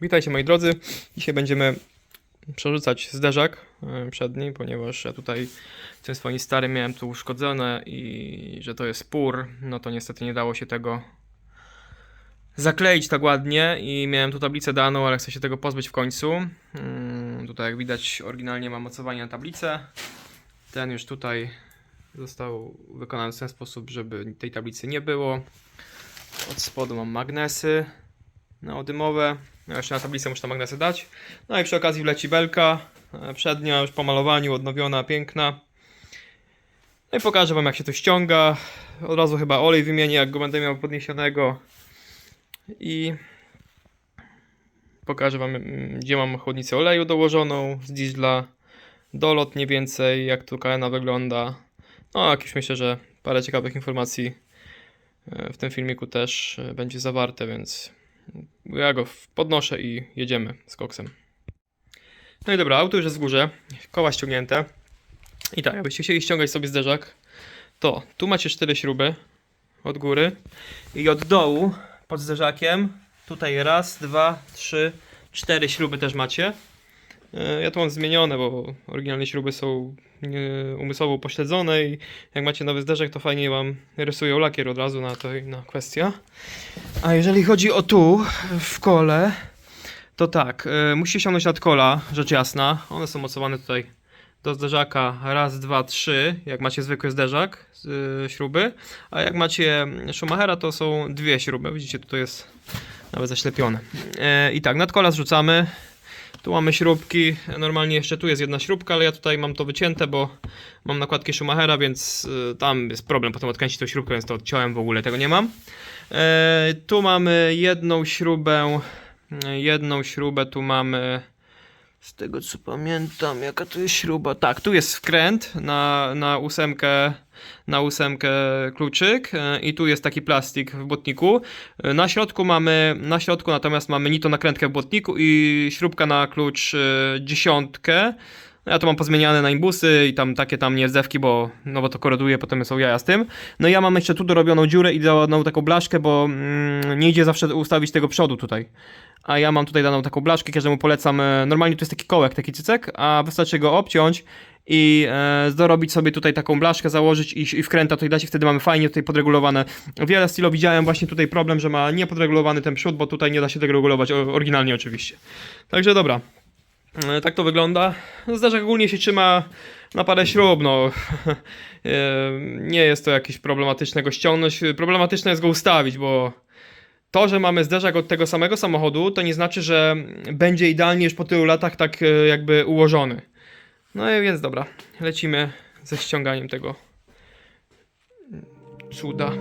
Witajcie moi drodzy. Dzisiaj będziemy przerzucać zderzak e, przedni, ponieważ ja tutaj w tym swoim starym miałem tu uszkodzone i że to jest pór, no to niestety nie dało się tego zakleić tak ładnie i miałem tu tablicę daną, ale chcę się tego pozbyć w końcu. Mm, Tutaj jak widać oryginalnie mam mocowanie na tablicę. Ten już tutaj został wykonany w ten sposób, żeby tej tablicy nie było. Od spodu mam magnesy neodymowe. No jeszcze na tablicę muszę te magnesy dać. No i przy okazji wleci belka. e, Przednia już po malowaniu, odnowiona, piękna. No i pokażę wam jak się to ściąga. Od razu chyba olej wymienię jak go będę miał podniesionego. I pokażę wam mm, gdzie mam chłodnicę oleju dołożoną z diesla. Dolot mniej więcej, jak tu KN wygląda. No jakieś myślę, że parę ciekawych informacji e, w tym filmiku też e, będzie zawarte, więc ja go podnoszę i jedziemy z koksem. No i dobra, auto już jest w górze, koła ściągnięte. I tak, jakbyście chcieli ściągać sobie zderzak, to tu macie cztery śruby od góry i od dołu pod zderzakiem tutaj raz, dwa, trzy, cztery śruby też macie. E, Ja tu mam zmienione, bo oryginalne śruby są e, umysłowo pośledzone i jak macie nowy zderzak, to fajnie wam rysują lakier od razu na to inna kwestia. A jeżeli chodzi o tu, w kole, to tak, y, musicie ściągnąć nad kola, rzecz jasna. One są mocowane tutaj do zderzaka raz, dwa, trzy, jak macie zwykły zderzak, y, śruby. A jak macie Schumachera, to są dwie śruby. Widzicie, tutaj jest nawet zaślepione. E, I tak, nad kola zrzucamy. Tu mamy śrubki. Normalnie jeszcze tu jest jedna śrubka, ale ja tutaj mam to wycięte, bo mam nakładki Schumachera, więc y, tam jest problem potem odkręcić tą śrubkę, więc to odciąłem w ogóle, tego nie mam. E, tu mamy jedną śrubę. e, Jedną śrubę tu mamy. Z tego co pamiętam, jaka tu jest śruba. Tak, tu jest wkręt na, na ósemkę. Na ósemkę kluczyk e, i tu jest taki plastik w błotniku. E, Na środku mamy, na środku natomiast mamy nito nakrętkę w błotniku i śrubka na klucz e, dziesiątkę. Ja to mam pozmieniane na imbusy i tam takie tam niezdewki, bo, no bo to koroduje, potem są jaja z tym. No i ja mam jeszcze tu dorobioną dziurę i daną taką blaszkę, bo mm, nie idzie zawsze ustawić tego przodu tutaj. A ja mam tutaj daną taką blaszkę, każdemu polecam. e, Normalnie to jest taki kołek, taki cycek, a wystarczy go obciąć i e, dorobić sobie tutaj taką blaszkę, założyć i, i wkręta tutaj dać i wtedy mamy fajnie tutaj podregulowane. Wiele stylo widziałem właśnie tutaj problem, że ma niepodregulowany ten przód, bo tutaj nie da się tego regulować, oryginalnie oczywiście. Także dobra, Tak to wygląda. Zderzak ogólnie się trzyma na parę śrub, no. E, Nie jest to jakieś problematyczne go ściągnąć. Problematyczne jest go ustawić, bo to, że mamy zderzak od tego samego samochodu, to nie znaczy, że będzie idealnie już po tylu latach tak e, jakby ułożony. No i więc dobra, lecimy ze ściąganiem tego cuda.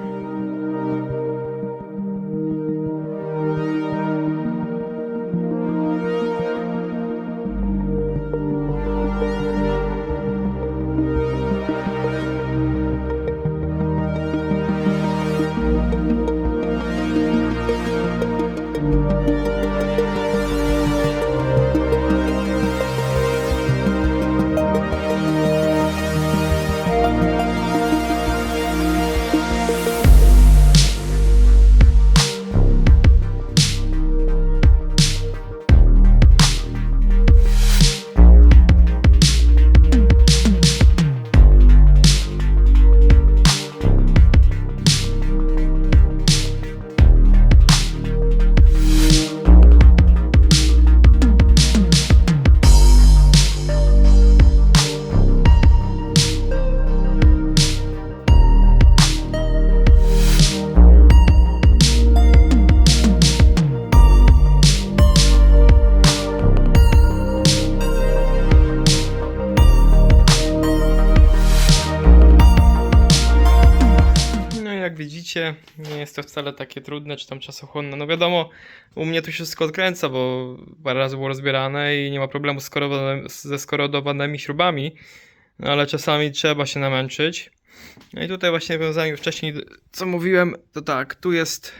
Nie jest to wcale takie trudne czy tam czasochłonne. No wiadomo, u mnie tu się wszystko odkręca, bo parę razy było rozbierane i nie ma problemu ze skorodowanymi śrubami, no ale czasami trzeba się namęczyć. No i tutaj właśnie nawiązałem wcześniej, co mówiłem, to tak, tu jest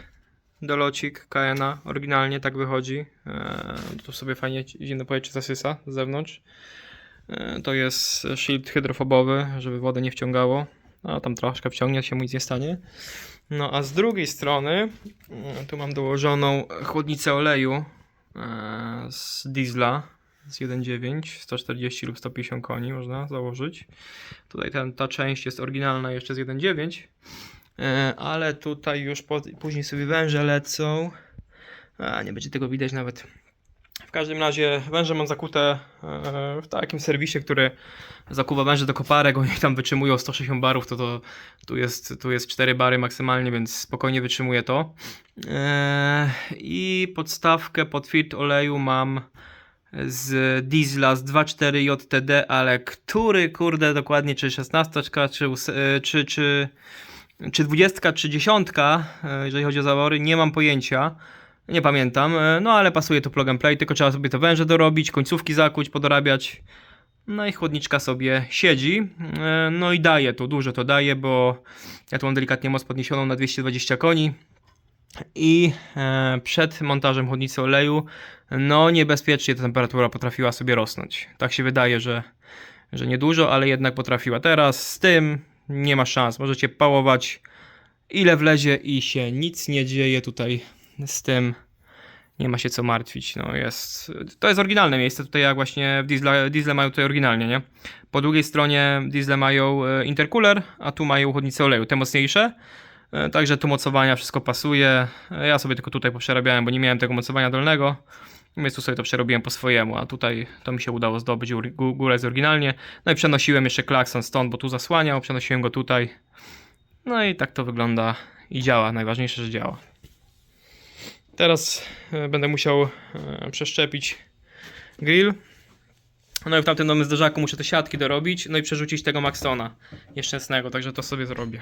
dolocik KN-a, oryginalnie tak wychodzi. Eee, tu sobie fajnie zimne powietrze zasysa z zewnątrz. Eee, to jest shield hydrofobowy, żeby wodę nie wciągało. No tam troszkę wciągnie, się mu nic nie stanie. No a z drugiej strony, mm, tu mam dołożoną chłodnicę oleju e, z diesla z 1.9, 140 lub 150 koni można założyć. Tutaj ten, ta część jest oryginalna jeszcze z 1.9, e, ale tutaj już po, później sobie węże lecą. A, nie będzie tego widać nawet. W każdym razie węże mam zakute e, w takim serwisie, który zakuwa węże do koparek, oni tam wytrzymują 160 barów, to, to tu, jest, tu jest 4 bary maksymalnie, więc spokojnie wytrzymuje to. E, I podstawkę pod filtr oleju mam z diesla z 2.4 JTD, ale który kurde dokładnie, czy 16, czy, ós- e, czy, czy, czy 20, czy 10, e, jeżeli chodzi o zawory, nie mam pojęcia. Nie pamiętam, e, no ale pasuje to plug and play, tylko trzeba sobie te węże dorobić, końcówki zakuć, podorabiać. No i chłodniczka sobie siedzi. E, No i daje to, dużo to daje, bo ja tu mam delikatnie moc podniesioną na 220 koni. I e, przed montażem chłodnicy oleju, no niebezpiecznie ta temperatura potrafiła sobie rosnąć. Tak się wydaje, że, że niedużo, ale jednak potrafiła. Teraz z tym nie ma szans. Możecie pałować ile wlezie i się nic nie dzieje tutaj z tym. Nie ma się co martwić. No jest, to jest oryginalne miejsce. Tutaj jak właśnie w diesle, diesle mają tutaj oryginalnie, nie? Po drugiej stronie diesle mają e, intercooler, a tu mają chłodnice oleju, te mocniejsze. E, Także tu mocowania wszystko pasuje. E, Ja sobie tylko tutaj poprzerabiałem, bo nie miałem tego mocowania dolnego. Więc tu sobie to przerobiłem po swojemu, a tutaj to mi się udało zdobyć. gór- gó- Górę jest oryginalnie. No i przenosiłem jeszcze klakson stąd, bo tu zasłaniał. Przenosiłem go tutaj. No i tak to wygląda i działa. Najważniejsze, że działa. Teraz e, będę musiał e, przeszczepić grill. No i w tamtym nowym zderzaku muszę te siatki dorobić, no i przerzucić tego Maxtona nieszczęsnego, także to sobie zrobię.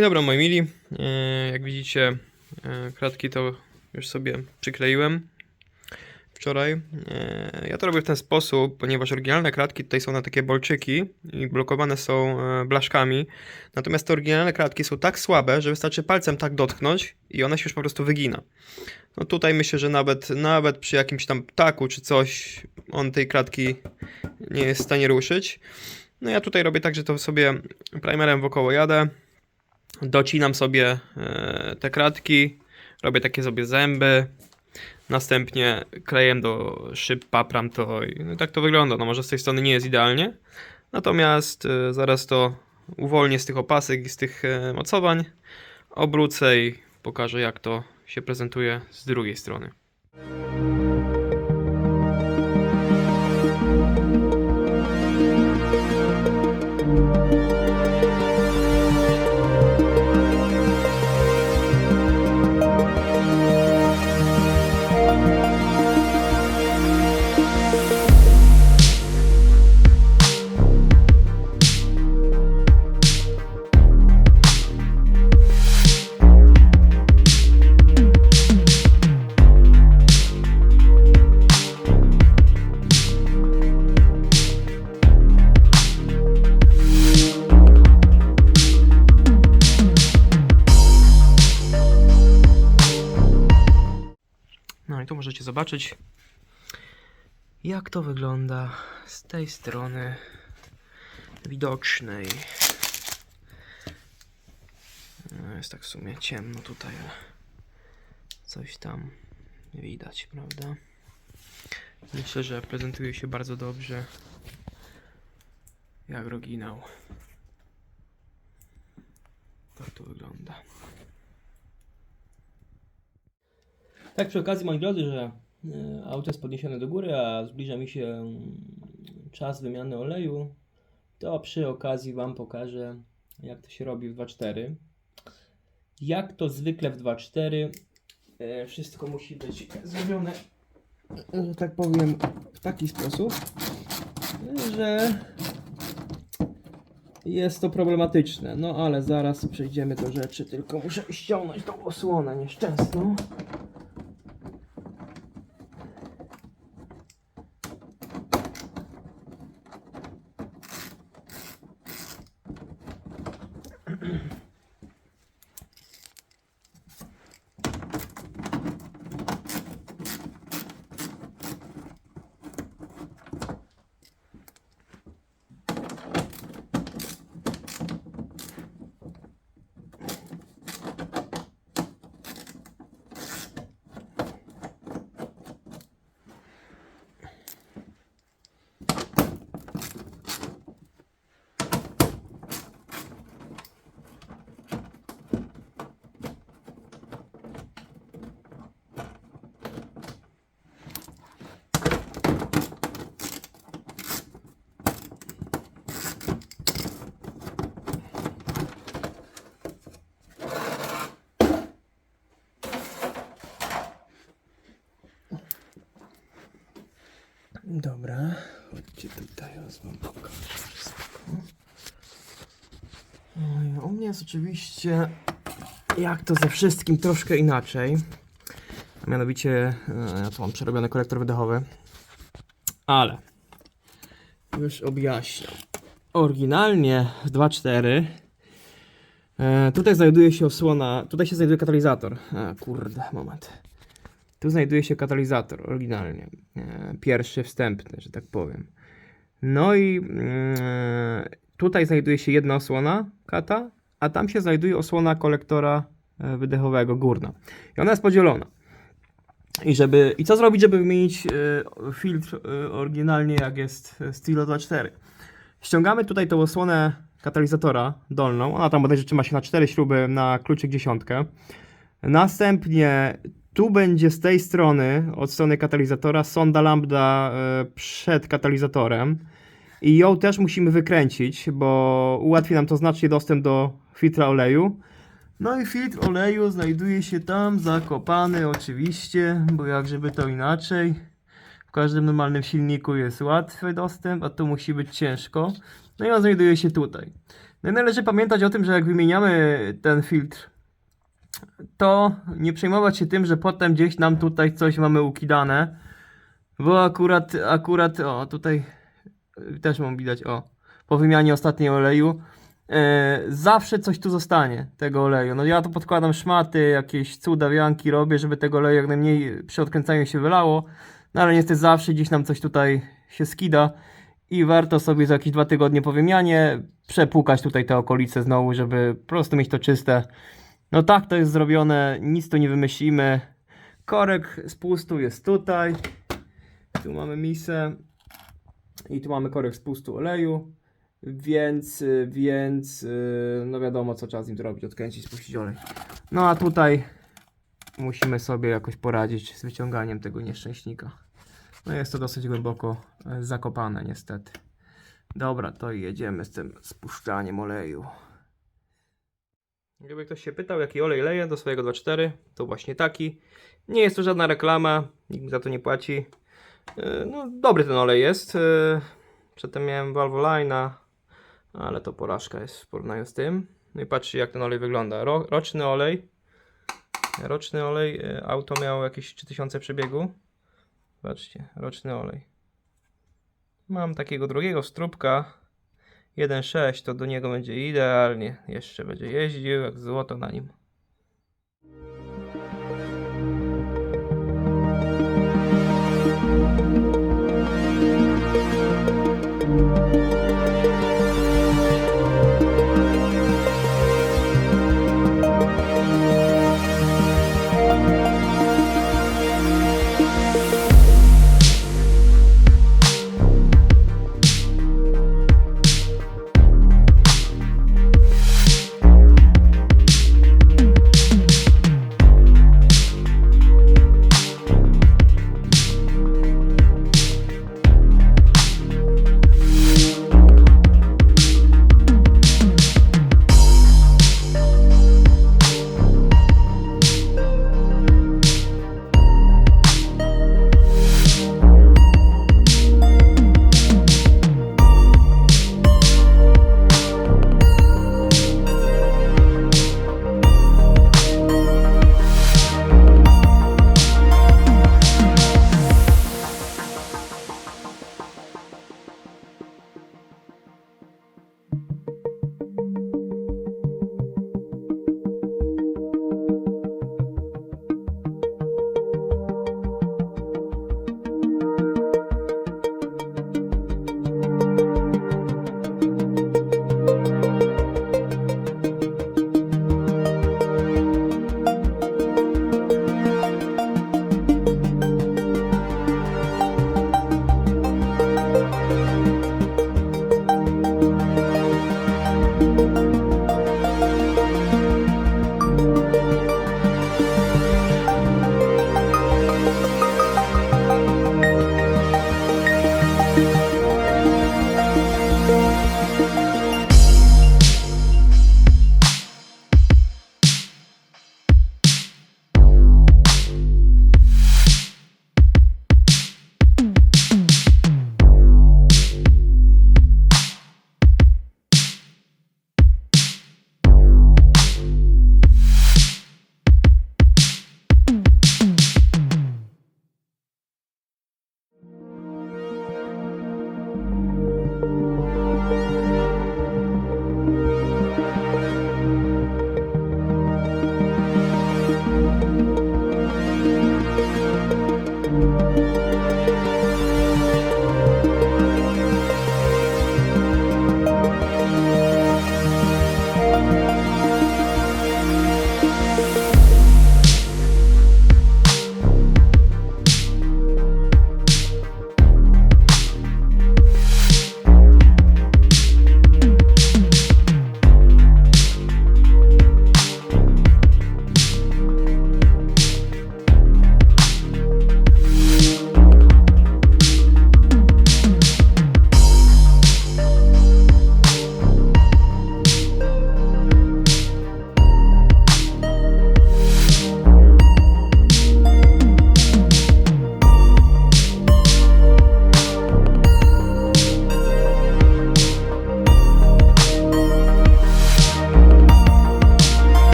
I dobra, moi mili, e, jak widzicie, e, kratki to już sobie przykleiłem wczoraj. E, Ja to robię w ten sposób, ponieważ oryginalne kratki tutaj są na takie bolczyki i blokowane są blaszkami. Natomiast te oryginalne kratki są tak słabe, że wystarczy palcem tak dotknąć i ona się już po prostu wygina. No tutaj myślę, że nawet, nawet przy jakimś tam ptaku czy coś, on tej kratki nie jest w stanie ruszyć. No ja tutaj robię tak, że to sobie primerem wokoło jadę. Docinam sobie e, te kratki, robię takie sobie zęby, następnie klejem do szyb papram to i no, tak to wygląda. No może z tej strony nie jest idealnie, natomiast e, zaraz to uwolnię z tych opasek i z tych e, mocowań, obrócę i pokażę jak to się prezentuje z drugiej strony. Zobaczyć, jak to wygląda z tej strony widocznej. No, jest tak w sumie ciemno tutaj, ale coś tam widać, prawda? Myślę, że prezentuje się bardzo dobrze jak oryginał. Tak to wygląda. Tak przy okazji, moi drodzy, że auto jest podniesione do góry, a zbliża mi się mm, czas wymiany oleju, to przy okazji Wam pokażę, jak to się robi w 2.4. Jak to zwykle w 2.4, e, wszystko musi być zrobione, że tak powiem, w taki sposób, że jest to problematyczne. No ale zaraz przejdziemy do rzeczy, tylko muszę ściągnąć tą osłonę nieszczęsną. Dobra, ja wam pokażę wszystko. U mnie jest oczywiście, jak to ze wszystkim, troszkę inaczej. Mianowicie, e, ja tu mam przerobiony kolektor wydechowy. Ale, już objaśniam. Oryginalnie w 2.4 e, tutaj znajduje się osłona, tutaj się znajduje katalizator. A, kurde, moment. Tu znajduje się katalizator oryginalnie. E, Pierwszy wstępny, że tak powiem. No i mm, tutaj znajduje się jedna osłona kata, a tam się znajduje osłona kolektora e, wydechowego górna. I ona jest podzielona. I, żeby, I co zrobić, żeby wymienić e, filtr e, oryginalnie, jak jest Stilo 2.4? Ściągamy tutaj tą osłonę katalizatora dolną. Ona tam bodajże trzyma się na 4 śruby na kluczyk dziesiątkę. Następnie tu będzie z tej strony, od strony katalizatora, sonda lambda e, przed katalizatorem. I ją też musimy wykręcić, bo ułatwi nam to znacznie dostęp do filtra oleju. No i filtr oleju znajduje się tam, zakopany oczywiście, bo jak żeby to inaczej. W każdym normalnym silniku jest łatwy dostęp, a tu musi być ciężko. No i on znajduje się tutaj. No i należy pamiętać o tym, że jak wymieniamy ten filtr to nie przejmować się tym, że potem gdzieś nam tutaj coś mamy ukidane, bo akurat, akurat, o tutaj y, też mam widać, o, po wymianie ostatniej oleju, e, zawsze coś tu zostanie, tego oleju. No ja tu podkładam szmaty, jakieś cuda, wianki robię, żeby tego oleju jak najmniej przy odkręcaniu się wylało, no ale niestety zawsze gdzieś nam coś tutaj się skida i warto sobie za jakieś dwa tygodnie po wymianie przepłukać tutaj te okolice znowu, żeby po prostu mieć to czyste. No tak to jest zrobione, nic tu nie wymyślimy. Korek z pustu jest tutaj. Tu mamy misę. I tu mamy korek z pustu oleju. Więc, więc, no wiadomo co trzeba z nim zrobić, odkręcić, spuścić olej. No a tutaj musimy sobie jakoś poradzić z wyciąganiem tego nieszczęśnika. No jest to dosyć głęboko e, zakopane niestety. Dobra, to jedziemy z tym spuszczaniem oleju. Gdyby ktoś się pytał, jaki olej leję do swojego 2.4, to właśnie taki. Nie jest to żadna reklama, nikt mi za to nie płaci. Yy, No, dobry ten olej jest. Yy, Przedtem miałem Valvoline, ale to porażka jest w porównaniu z tym. No i patrzcie, jak ten olej wygląda. Ro, roczny olej. Roczny olej. yy, Auto miało jakieś 3000 przebiegu. Patrzcie, roczny olej. Mam takiego drugiego strubka. 1.6 to do niego będzie idealnie. Jeszcze będzie jeździł jak złoto na nim.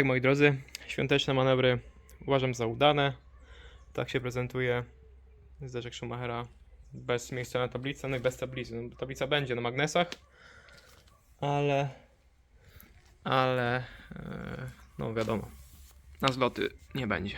Tak, moi drodzy, świąteczne manewry uważam za udane. Tak się prezentuje zderzek Schumachera bez miejsca na tablicę, no i bez tablicy. No, tablica będzie na magnesach, ale, ale, e, no wiadomo, na zloty nie będzie.